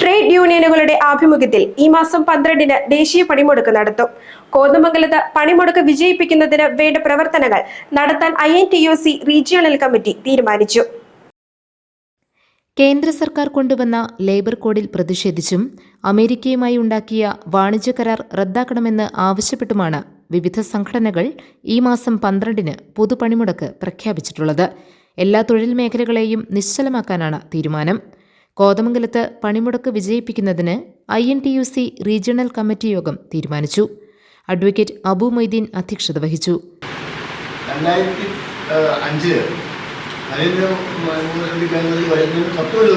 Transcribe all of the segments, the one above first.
Trade യൂണിയനുകളുടെ ആഭിമുഖ്യത്തിൽ ഈ മാസം പന്ത്രണ്ടിന് ദേശീയ പണിമുടക്ക് നടത്തും. കോതമംഗലത്ത് പണിമുടക്ക് വിജയിപ്പിക്കുന്നതിന് വേണ്ട പ്രവർത്തനങ്ങൾ നടത്താൻ I N T U C regional committee തീരുമാനിച്ചു. കേന്ദ്ര സർക്കാർ കൊണ്ടുവന്ന ലേബർ കോഡിൽ പ്രതിഷേധിച്ചും അമേരിക്കയുമായി ഉണ്ടാക്കിയ വാണിജ്യ കരാർ റദ്ദാക്കണമെന്ന് ആവശ്യപ്പെട്ടുമാണ് വിവിധ സംഘടനകൾ ഈ മാസം പന്ത്രണ്ടിന് പൊതുപണിമുടക്ക് പ്രഖ്യാപിച്ചിട്ടുള്ളത്. എല്ലാ തൊഴിൽ മേഖലകളെയും നിശ്ചലമാക്കാനാണ് തീരുമാനം. കോതമംഗലത്ത് പണിമുടക്ക് വിജയിപ്പിക്കുന്നതിന് I N T U C regional committee യോഗം തീരുമാനിച്ചു. അഡ്വക്കേറ്റ് അബു മൊയ്തീൻ അധ്യക്ഷത വഹിച്ചു.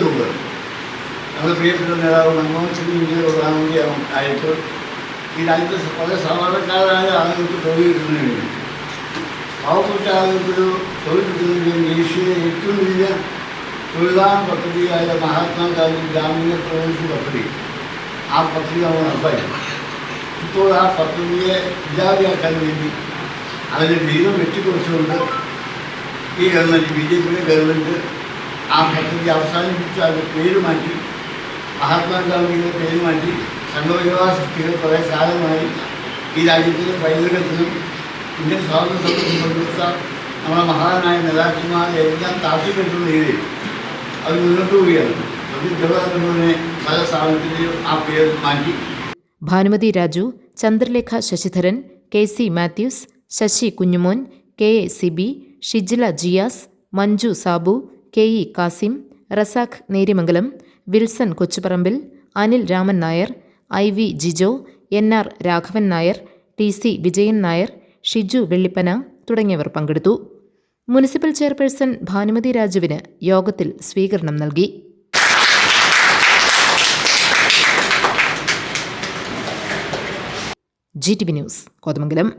മുമ്പ് പ്രിയപ്പെട്ട ഈ രാജ്യത്തെ വളരെ സാധാരണക്കാരായ ആളുകൾക്ക് തൊഴിൽ കിട്ടുന്നതിന് പാവപ്പെട്ട ആളുകൾക്കൊരു തൊഴിൽ കിട്ടുന്നതിന് ഏഷ്യയിലെ ഏറ്റവും വലിയ തൊഴിലാള പദ്ധതിയായ മഹാത്മാഗാന്ധി ഗ്രാമീണ തൊഴിൽ പദ്ധതി. ആ പദ്ധതി നമ്മൾ നടപ്പാക്കി ഇപ്പോൾ ആ പദ്ധതിയെ ഇല്ലാതെയാക്കാൻ വേണ്ടി അതിന് വീതം വെട്ടിക്കുറച്ചുകൊണ്ട് ഈ ഗവൺമെന്റ് ബി ജെ പിയുടെ ഗവൺമെന്റ് ആ പദ്ധതി അവസാനിപ്പിച്ച് അത് പേര് മാറ്റി മഹാത്മാഗാന്ധിയുടെ പേര് മാറ്റി സംഘപരിവാര ശക്തികൾ കുറേ കാലമായി ഈ രാജ്യത്തിന്റെ പൈതൃകത്തിനും ഇന്ത്യൻ സ്വാതന്ത്ര്യ സമരത്തിൽ പങ്കെടുത്ത നമ്മുടെ മഹാനായ നേതാക്കന്മാരെ എല്ലാം താഴ്ത്തിക്കെട്ടുന്ന രീതിയിൽ പല ആ പേര് Bhanumathi Raju Chandralekha Sasidharan K C Mathews Sasi Kunjumon K A Sibi Shijila Jiyas Manju Sabu K E Kasim Razak Nerimangalam Wilson Kochuparambil Anil Raman Nair I V Jijo N R Raghavan Nair T C Vijayan Nair Shiju Vellippana തുടങ്ങിയവർ പങ്കെടുത്തു. Municipal chairperson Bhanumathi രാജുവിന് യോഗത്തിൽ സ്വീകരണം നൽകി. G T V news Kothamangalam.